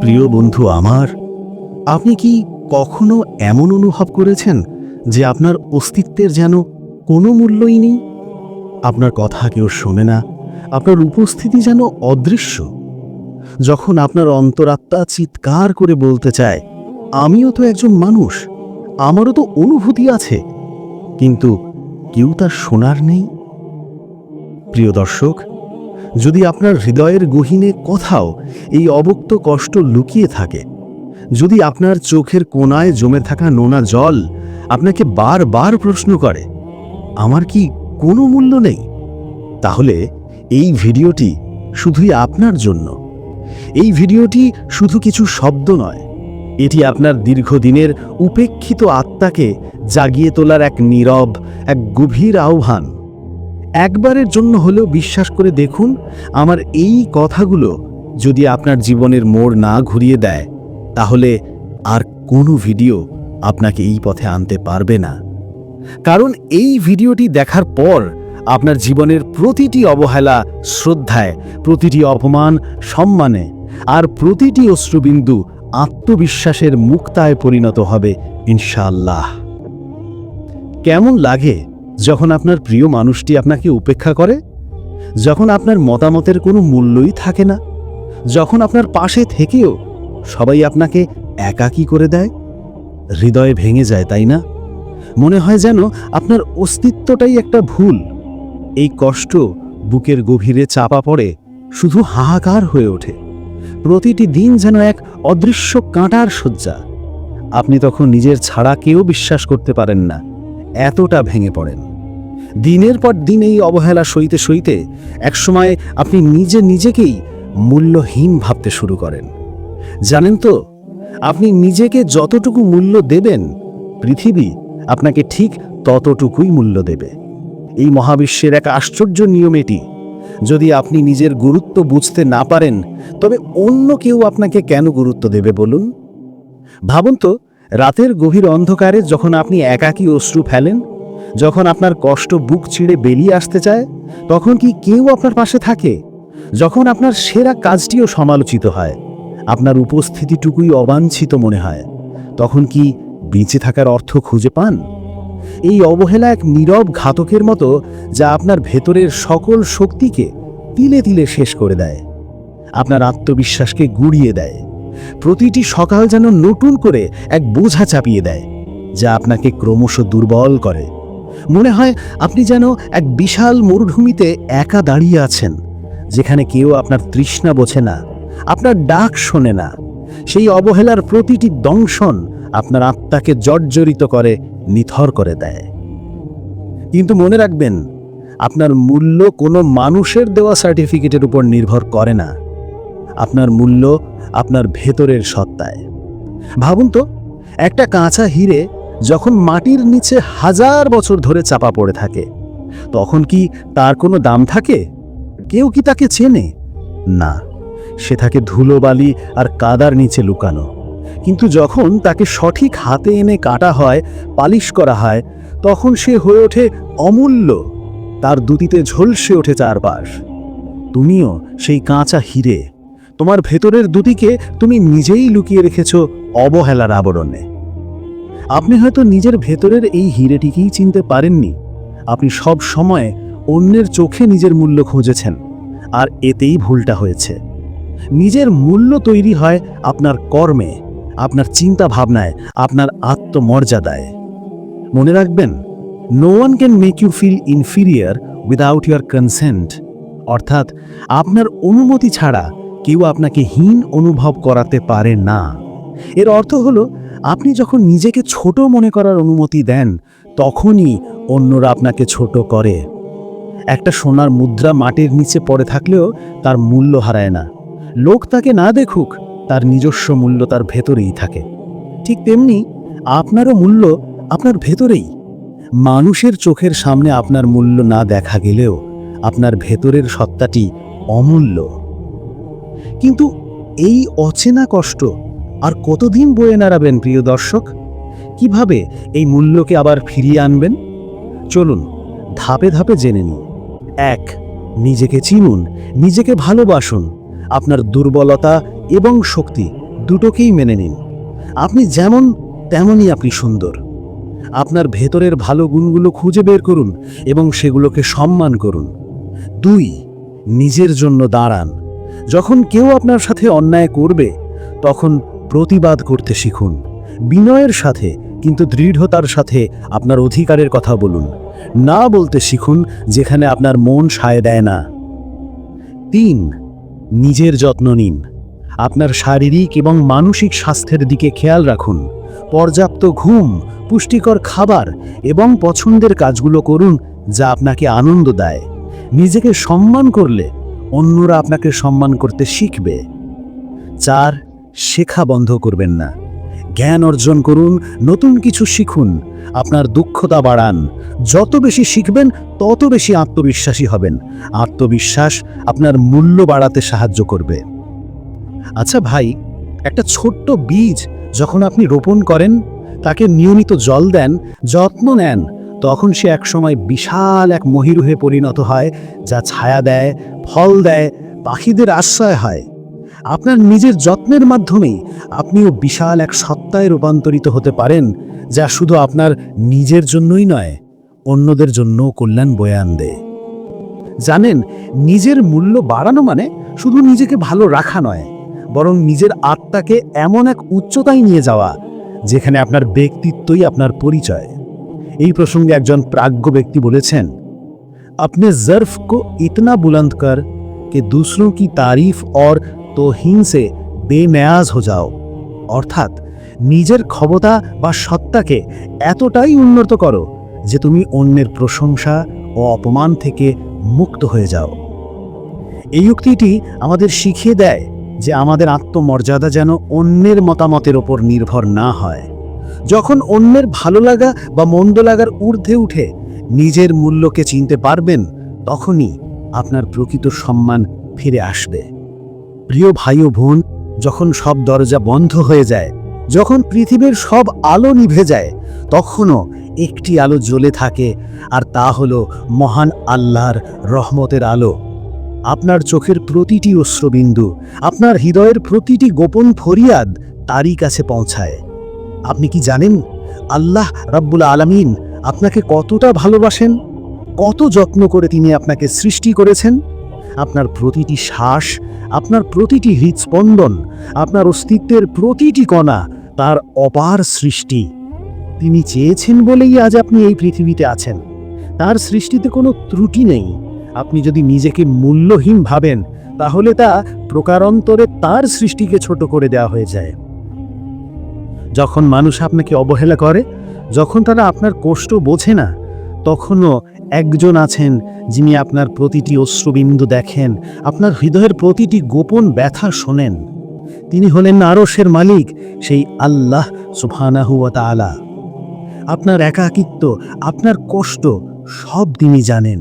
প্রিয় বন্ধু আমার, আপনি কি কখনো এমন অনুভব করেছেন যে আপনার অস্তিত্বের যেন কোনো মূল্যই নেই? আপনার কথা কেউ শোনে না, আপনার উপস্থিতি যেন অদৃশ্য। যখন আপনার অন্তরাত্মা চিৎকার করে বলতে চায়, আমিও তো একজন মানুষ, আমারও তো অনুভূতি আছে। কিন্তু কেউ তার শোনার নেই। প্রিয় দর্শক যদি আপনার হৃদয়ের গহীনে কোথাও এই অবক্ত কষ্ট লুকিয়ে থাকে, যদি আপনার চোখের কোনায় জমে থাকা নোনা জল আপনাকে বারবার প্রশ্ন করে, আমার কি কোনো মূল্য নেই? তাহলে এই ভিডিওটি শুধুই আপনার জন্য। এই ভিডিওটি শুধু কিছু শব্দ নয়, এটি আপনার দীর্ঘদিনের উপেক্ষিত আত্মাকে জাগিয়ে তোলার এক নীরব, এক গভীর আহ্বান। একবারের জন্য হলেও বিশ্বাস করে দেখুন, আমার এই কথাগুলো যদি আপনার জীবনের মোড় না ঘুরিয়ে দেয়, তাহলে আর কোনো ভিডিও আপনাকে এই পথে আনতে পারবে না। কারণ এই ভিডিওটি দেখার পর আপনার জীবনের প্রতিটি অবহেলা, শ্রদ্ধায়, প্রতিটি অপমান, সম্মানে আর প্রতিটি অশ্রুবিন্দু আত্মবিশ্বাসের মুক্তায় পরিণত হবে, ইনশাআল্লাহ। কেমন লাগে যখন আপনার প্রিয় মানুষটি আপনাকে উপেক্ষা করে, যখন আপনার মতামতের কোনো মূল্যই থাকে না, যখন আপনার পাশে থেকেও সবাই আপনাকে একাকী করে দেয়, হৃদয়ে ভেঙে যায়, তাই না? মনে হয় যেন আপনার অস্তিত্বটাই একটা ভুল। এই কষ্ট বুকের গভীরে চাপা পড়ে, শুধু হাহাকার হয়ে ওঠে। প্রতিটি দিন যেন এক অদৃশ্য কাঁটার শয্যা। আপনি তখন নিজের ছাড়া কেউ বিশ্বাস করতে পারেন না। এতটা ভেঙে পড়েন। দিনের পর দিন এই অবহেলা সইতে সইতে একসময় আপনি নিজে নিজেকেই মূল্যহীন ভাবতে শুরু করেন। জানেন তো, আপনি নিজেকে যতটুকু মূল্য দেবেন, পৃথিবী আপনাকে ঠিক ততটুকুই মূল্য দেবে। এই মহাবিশ্বের এক আশ্চর্য নিয়ম এটি, যদি আপনি নিজের গুরুত্ব বুঝতে না পারেন, তবে অন্য কেউ আপনাকে কেন গুরুত্ব দেবে বলুন? ভাবুন তো রাতের গভীর অন্ধকারে যখন আপনি একাকী অশ্রু ফেলেন, যখন আপনার কষ্ট বুক ছিঁড়ে বেরিয়ে আসতে চায়, তখন কি কেউ আপনার পাশে থাকে? যখন আপনার সেরা কাজটিও সমালোচিত হয়, আপনার উপস্থিতিটুকুই অবাঞ্ছিত মনে হয়, তখন কি বেঁচে থাকার অর্থ খুঁজে পান? এই অবহেলা এক নীরব ঘাতকের মতো যা আপনার ভেতরের সকল শক্তিকে তিলে তিলে শেষ করে দেয়, আপনার আত্মবিশ্বাসকে গুড়িয়ে দেয়। প্রতিটি সকাল যেন নতুন করে এক বোঝা চাপিয়ে দেয়, যা আপনাকে ক্রমশ দুর্বল করে। মনে হয় আপনি যেন এক বিশাল মরুভূমিতে একা দাঁড়িয়ে আছেন, যেখানে কেউ আপনার তৃষ্ণা বোঝে না, আপনার ডাক শোনে না। সেই অবহেলার প্রতিটি দংশন আপনার আত্মাকে জর্জরিত করে, নিথর করে দেয়। কিন্তু মনে রাখবেন, আপনার মূল্য কোনো মানুষের দেওয়া সার্টিফিকেটের উপর নির্ভর করে না। আপনার মূল্য, আপনার ভেতরের সত্তায়। ভাবুন তো, একটা কাঁচা হিরে যখন মাটির নিচে হাজার বছর ধরে চাপা পড়ে থাকে, তখন কি তার কোনো দাম থাকে? কেউ কি তাকে চেনে? না, সে থাকে ধুলোবালি আর কাদার নিচে লুকানো। কিন্তু যখন তাকে সঠিক হাতে এনে কাটা হয়, পালিশ করা হয়, তখন সে হয়ে ওঠে অমূল্য। তার দুতিতে ঝলসে ওঠে চারপাশ। তুমিও সেই কাঁচা হিরে। তোমার ভেতরের দুটিকে তুমি নিজেই লুকিয়ে রেখেছ অবহেলার আবরণে। আপনি হয়তো নিজের ভেতরের এই হিরেটিকেই চিনতে পারেননি। আপনি সব সময় অন্যের চোখে নিজের মূল্য খুঁজেছেন, আর এতেই ভুলটা হয়েছে। নিজের মূল্য তৈরি হয় আপনার কর্মে, আপনার চিন্তা ভাবনায় আপনার আত্মমর্যাদায়। মনে রাখবেন no one can make you feel inferior without your consent অর্থাৎ আপনার অনুমতি ছাড়া কেউ আপনাকে হীন অনুভব করাতে পারে না। এর অর্থ হলো, আপনি যখন নিজেকে ছোট মনে করার অনুমতি দেন, তখনই অন্যরা আপনাকে ছোট করে। একটা সোনার মুদ্রা মাটির নিচে পড়ে থাকলেও তার মূল্য হারায় না। লোক তাকে না দেখুক, তার নিজস্ব মূল্য তার ভেতরেই থাকে। ঠিক তেমনি আপনারও মূল্য আপনার ভেতরেই। মানুষের চোখের সামনে আপনার মূল্য না দেখা গেলেও আপনার ভেতরের সত্তাটি অমূল্য। কিন্তু এই অচেনা কষ্ট আর কতদিন বয়ে নাড়াবেন প্রিয় দর্শক? কীভাবে এই মূল্যকে আবার ফিরিয়ে আনবেন? চলুন, ধাপে ধাপে জেনে নিন এক, নিজেকে চিনুন, নিজেকে ভালোবাসুন। আপনার দুর্বলতা এবং শক্তি দুটোকেই মেনে নিন। আপনি যেমন, তেমনই আপনি সুন্দর। আপনার ভেতরের ভালো গুণগুলো খুঁজে বের করুন এবং সেগুলোকে সম্মান করুন। দুই, নিজের জন্য দাঁড়ান। যখন কেউ আপনার সাথে অন্যায় করবে, তখন প্রতিবাদ করতে শিখুন। বিনয়ের সাথে, কিন্তু দৃঢ়তার সাথে আপনার অধিকারের কথা বলুন। না বলতে শিখুন যেখানে আপনার মন সায় দেয় না। তিন, নিজের যত্ন নিন। আপনার শারীরিক এবং মানসিক স্বাস্থ্যের দিকে খেয়াল রাখুন। পর্যাপ্ত ঘুম, পুষ্টিকর খাবার এবং পছন্দের কাজগুলো করুন যা আপনাকে আনন্দ দেয়। নিজেকে সম্মান করলে অন্যরা আপনাকে সম্মান করতে শিখবে। চার, শেখা বন্ধ করবেন না। জ্ঞান অর্জন করুন, নতুন কিছু শিখুন, আপনার দক্ষতা বাড়ান। যত বেশি শিখবেন, তত বেশি আত্মবিশ্বাসী হবেন। আত্মবিশ্বাস আপনার মূল্য বাড়াতে সাহায্য করবে। আচ্ছা ভাই, একটা ছোট্ট বীজ যখন আপনি রোপণ করেন, তাকে নিয়মিত জল দেন, যত্ন নেন তখন সে একসময় বিশাল এক মহিরুহে পরিণত হয়, যা ছায়া দেয়, ফল দেয়, পাখিদের আশ্রয় হয়। আপনার নিজের যত্নের মাধ্যমেই আপনিও বিশাল এক সত্তায় রূপান্তরিত হতে পারেন, যা শুধু আপনার নিজের জন্যই নয়, অন্যদের জন্য কল্যাণ বয়ে আনবে। জানেন, নিজের মূল্য বাড়ানো মানে শুধু নিজেকে ভালো রাখা নয়, বরং নিজের আত্মাকে এমন এক উচ্চতায় নিয়ে যাওয়া, যেখানে আপনার ব্যক্তিত্বই আপনার পরিচয়। এই প্রসঙ্গে একজন প্রাজ্ঞ ব্যক্তি বলেছেন, আপনি জর্ফ কো ইতনা বুলন্দ কর কে দূসরো কি তারিফ অর তোহীন সে বেমেয়াজ হো যাও। অর্থাৎ, নিজের ক্ষমতা বা সত্তাকে এতটাই উন্নত করো যে তুমি অন্যের প্রশংসা ও অপমান থেকে মুক্ত হয়ে যাও। এই উক্তিটি আমাদের শিখিয়ে দেয় যে আমাদের আত্মমর্যাদা যেন অন্যের মতামতের ওপর নির্ভর না হয়। যখন অন্যের ভালো লাগা বা মন্দ লাগার ঊর্ধ্বে উঠে নিজের মূল্যকে চিনতে পারবেন, তখনই আপনার প্রকৃত সম্মান ফিরে আসবে। প্রিয় ভাই ও বোন, যখন সব দরজা বন্ধ হয়ে যায়, যখন পৃথিবীর সব আলো নিভে যায়, তখনও একটি আলো জ্বলে থাকে, আর তা হল মহান আল্লাহর রহমতের আলো। আপনার চোখের প্রতিটি অশ্রবিন্দু, আপনার হৃদয়ের প্রতিটি গোপন ফরিয়াদ তারই কাছে পৌঁছায়। আপনি কি জানেন? আল্লাহ রাব্বুল আলামিন আপনাকে কতটা ভালোবাসেন? কত যত্ন করে তিনি আপনাকে সৃষ্টি করেছেন? আপনার প্রতিটি শ্বাস, আপনার প্রতিটি হৃদস্পন্দন আপনার অস্তিত্বের প্রতিটি কণা তার অপার সৃষ্টি। তিনি চেয়েছেন বলেই আজ আপনি এই পৃথিবীতে আছেন। তার সৃষ্টিতে কোনো ত্রুটি নেই। আপনি যদি নিজেকে মূল্যহীন ভাবেন, তাহলে তা প্রকারান্তরে তার সৃষ্টিকে ছোট করে দেওয়া হয়ে যায়। যখন মানুষ আপনাকে অবহেলা করে, যখন তারা আপনার কষ্ট বোঝে না, তখনও একজন আছেন যিনি আপনার প্রতিটি অশ্রুবিন্দু দেখেন, আপনার হৃদয়ের প্রতিটি গোপন ব্যথা শোনেন। তিনি হলেন আরসের মালিক, সেই আল্লাহ সুবহানাহু ওয়া তাআলা। আপনার একাকিত্ব, আপনার কষ্ট সব তিনি জানেন।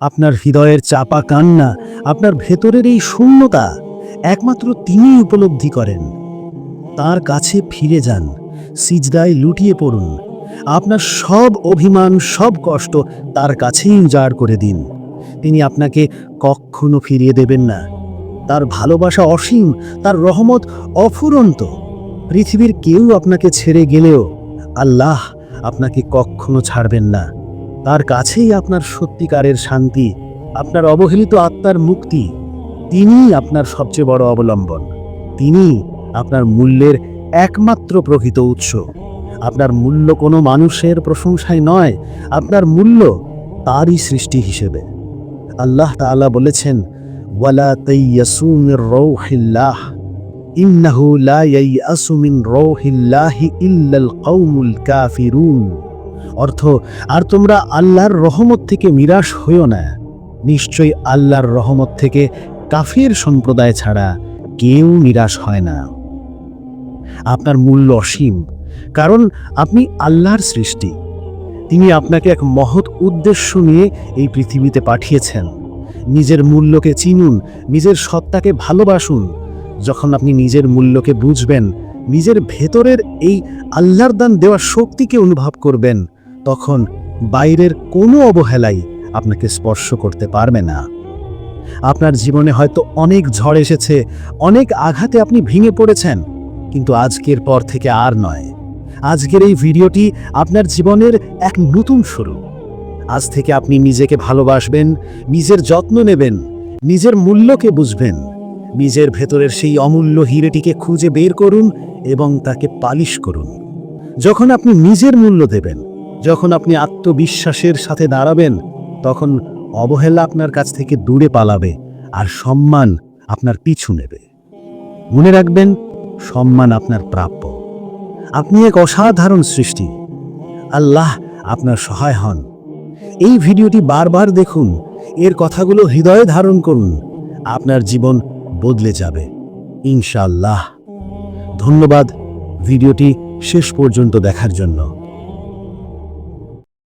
আপনার হৃদয়ের চাপা কান্না, আপনার ভেতরের এই শূন্যতা একমাত্র তিনিই উপলব্ধি করেন। তার কাছে ফিরে যান। সিজদায় লুটিয়ে পড়ুন। আপনার সব অভিমান, সব কষ্ট তার কাছেই উজাড় করে দিন। তিনি আপনাকে কখনো ফিরিয়ে দেবেন না। তার ভালোবাসা অসীম, তার রহমত অফুরন্ত। পৃথিবীর কেউ আপনাকে ছেড়ে গেলেও আল্লাহ আপনাকে কখনো ছাড়বেন না। তার কাছেই আপনার সত্যিকারের শান্তি, আপনার অবহেলিত আত্মার মুক্তি। তিনিই আপনার সবচেয়ে বড় অবলম্বন। তিনি আপনার মূল্যের একমাত্র প্রকৃত উৎস। আপনার মূল্য কোনো মানুষের প্রশংসায় নয়, আপনার মূল্য তারই সৃষ্টি হিসেবে। আল্লাহ তাআলা বলেছেন, ওয়ালা তাইয়াসু মির রৌহিল্লাহ, ইন্নাহু লা ইয়াইয়াসু মিন রৌহিল্লাহি ইল্লাল কওমুল কাফিরুন। অর্থ, আর তোমরা আল্লাহর রহমত থেকে নিরাশ হইও না। নিশ্চয়ই আল্লাহর রহমত থেকে কাফির সম্প্রদায় ছাড়া কেউ নিরাশ হয় না। আপনার মূল্য অসীম। কারণ আপনি আল্লাহর সৃষ্টি। তিনি আপনাকে এক মহৎ উদ্দেশ্য নিয়ে এই পৃথিবীতে পাঠিয়েছেন। নিজের মূল্যকে চিনুন, নিজের সত্তাকে ভালোবাসুন। যখন আপনি নিজের মূল্যকে বুঝবেন, নিজের ভেতরের এই আল্লাহর দান দেওয়া শক্তিকে অনুভব করবেন, তখন বাইরের কোনো অবহেলাই আপনাকে স্পর্শ করতে পারবে না। আপনার জীবনে হয়তো অনেক ঝড় এসেছে, অনেক আঘাতে আপনি ভেঙে পড়েছেন। কিন্তু আজকের পর থেকে আর নয়। আজকের এই ভিডিওটি আপনার জীবনের এক নতুন শুরু। আজ থেকে আপনি নিজেকে ভালোবাসবেন, নিজের যত্ন নেবেন, নিজের মূল্যকে বুঝবেন। নিজের ভেতরের সেই অমূল্য হিরেটিকে খুঁজে বের করুন এবং তাকে পালিশ করুন। যখন আপনি নিজের মূল্য দেবেন, যখন আপনি আত্মবিশ্বাসের সাথে দাঁড়াবেন, তখন অবহেলা আপনার কাছ থেকে দূরে পালাবে আর সম্মান আপনার পিছু নেবে। মনে রাখবেন সম্মান আপনার প্রাপ্য। আপনি এক অসাধারণ সৃষ্টি। আল্লাহ আপনার সহায় হন। এই ভিডিওটি বারবার দেখুন। এর কথাগুলো হৃদয়ে ধারণ করুন। আপনার জীবন বদলে যাবে। ইনশাল্লাহ ধন্যবাদ। ভিডিওটি শেষ পর্যন্ত দেখার জন্য।